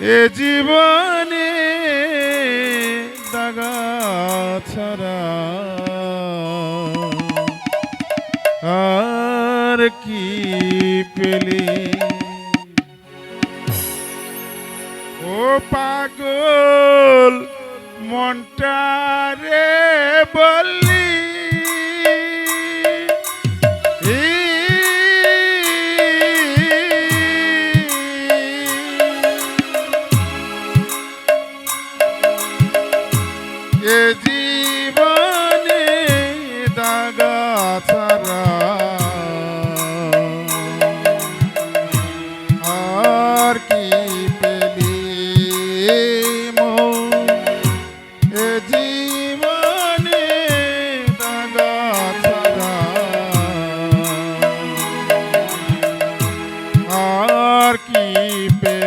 এ জীবনে দাগা আর কি পেলে? ও পাগল মনটা রে বললি এ জীবনে দাগা ছাড়া আর কি পেলি এ জীবনে দাগা ছাড়া আর কি পেলি